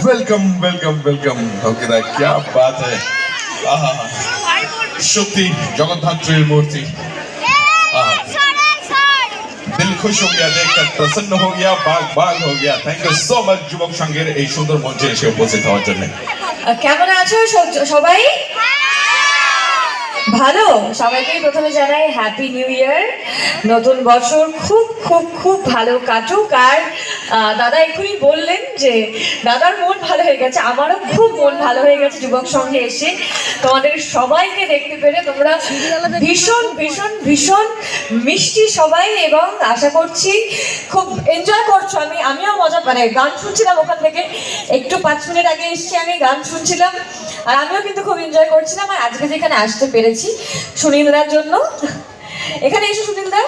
Welcome welcome welcome okay দা ক্যা বাত হ্যায় সত্যি জগদ্ধাত্রীর মূর্তি দিল খুশ হয়ে দেখ প্রসন্ন হয়ে গিয়া বাগ বাগ থ্যাংক ইউ সো মাচ যুবক সংঘের এই সুন্দর মঞ্চে এসে উপস্থিত হওয়ার জন্য কেমন আছো? সবাই? ভালো। সবাইকেই প্রথমে জানাই হ্যাপি নিউ ইয়ার নতুন বছর খুব খুব খুব ভালো কাটুক। আর দাদা এক্ষুনি বললেন যে, দাদার মন ভালো হয়ে গেছে, আমারও খুব মন ভালো হয়ে গেছে যুবক সঙ্গে এসে। তোমাদের সবাইকে দেখতে পেরে তোমরা ভীষণ ভীষণ ভীষণ মিষ্টি সবাই এবং আশা করছি খুব এনজয় করছ। আমি, আমিও মজা মানে গান শুনছিলাম ওখান থেকে। একটু পাঁচ মিনিট আগে এসেছি, আমি গান শুনছিলাম। আর আমিও কিন্তু খুব এনজয় করছিলাম। আর আজকে যেখানে আসতে পেরেছি সুনীলদার জন্য। এখানে এসে সুনীলদা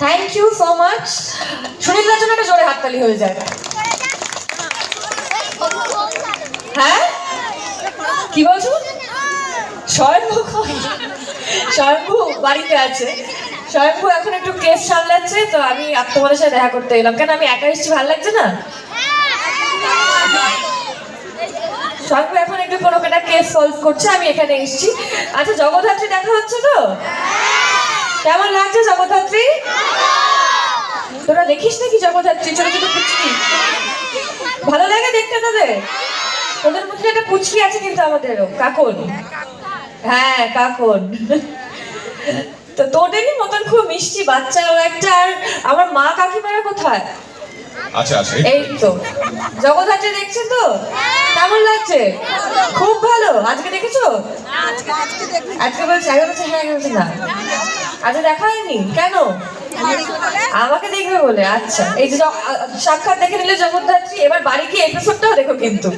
থ্যাংক ইউ সো মাচ সুনীলদার জন্য একটা জোরে হাততালি হয়ে যায়। হ্যাঁ? কি বলছো? স্বয়ম্ভু বাড়িতে আছে। স্বয়ম্ভু এখন একটু কেস সামলাচ্ছে, তো আমি তোমাদের সাথে দেখা করতে এলাম। কেন, আমি একা এসেছি, ভালো লাগছে না? স্বয়ম্ভু এখন একটু কোনো কেস সলভ করছে আমি এখানে এসেছি। আচ্ছা জগদ্ধাত্রী দেখা হচ্ছে তো? কেমন লাগছে জগদ্ধাত্রী? তোরা দেখিস নাকি জগদ্ধাত্রী? ছোট ছোট পুচকি। ভালো লাগে দেখতে তোদের? তোদের মধ্যে একটা পুচকি আছে কিন্তু আমাদেরও কাকন। হ্যাঁ কাকন। তো তোদেরই মতন খুব মিষ্টি বাচ্চাও একটা আর আমার মা কাকিমারা কোথায়? আচ্ছা আচ্ছা। এই তো। জগদ্ধাত্রী দেখছে তো? কেমন লাগছে? খুব ভালো। আজকে দেখেছ? আজকে বলছে, আগে বলছে হ্যাঁ আগে বলছে, না। আজকে দেখা হয়নি? কেন? আমাকে দেখবে বলে আচ্ছা। এই যে সাক্ষাৎ দেখে নিলে জগদ্ধাত্রী এবার বাড়ি গিয়ে এপিসোডটাও দেখো কিন্তু।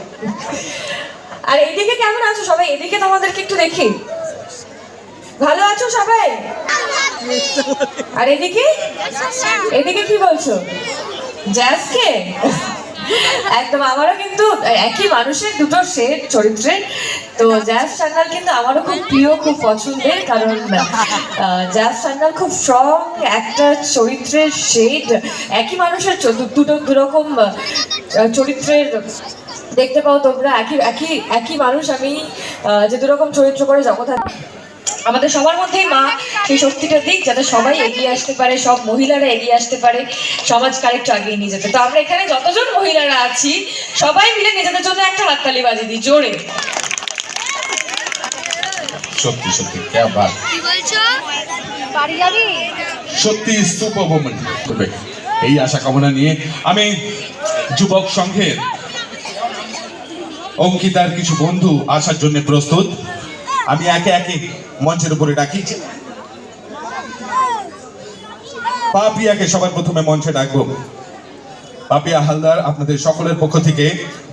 আর এদিকে কেমন আছো সবাই? এদিকে তোমাদেরকে একটু দেখি। ভালো আছো সবাই? আর এদিকে? এদিকে কি বলছো? জ্যাসকে? একদম, আমারও কিন্তু একই মানুষের দুটো শেড চরিত্রের। তো জ্যাস সান্যাল কিন্তু আমারও খুব প্রিয়, খুব পছন্দের কারণ জ্যাস সান্যাল খুব স্ট্রং একটা চরিত্রের শেড একই মানুষের দুটো দুরকম চরিত্রের দেখতে পাও তোমরা। একই একই একই মানুষ আমি যে দুরকম চরিত্র করে জগৎ আমাদের সবার মধ্যেই মা সেই শক্তিটা দিক, যাতে সবাই এগিয়ে আসতে পারে, সব মহিলারা এগিয়ে আসতে পারে সমাজকে আরেকটু আগিয়ে নিয়ে যেতে। তো আমরা এখানে যতজন মহিলারা আছি, সবাই মিলে নিজেদের জন্য একটা হাততালি বাজিয়ে দিই, জোরে। সত্যি সত্যি কে সত্যি সুপারভূমেন্ট এই আশা কামনা নিয়ে আমি যুবক সংঘের অঙ্কিতার কিছু বন্ধু আসার জন্য প্রস্তুত। আমি একে একে মঞ্চের উপরে ডাকি। পাপিয়াকে সবার প্রথমে মঞ্চে ডাকবো। পাপিয়া হালদার আপনাদের সকলের পক্ষ থেকে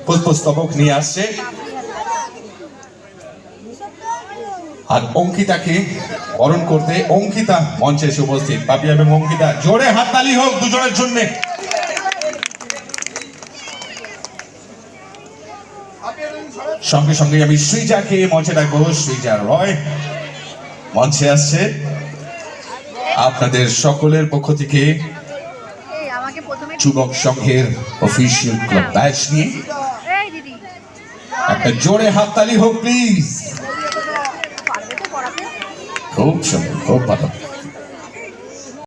পুষ্পস্তবক নিয়ে আসছে। আর অঙ্কিতাকে বরণ করতে অঙ্কিতা মঞ্চে এসে উপস্থিত। পাপিয়া এবং অঙ্কিতা জোরে হাততালি হোক দুজনের জন্য। সঙ্গে সঙ্গে আমি শ্রীজাকে মঞ্চে ডাকবো শ্রীজা রয় মঞ্চে আসছে। আপনাদের সকলের পক্ষ থেকে যুবক সংঘের অফিসিয়াল ক্লাব ব্যাচ নিয়ে। একটা জোরে হাততালি হোক প্লিজ পারবে তো পড়াতে খুব সুন্দর খুব ভালো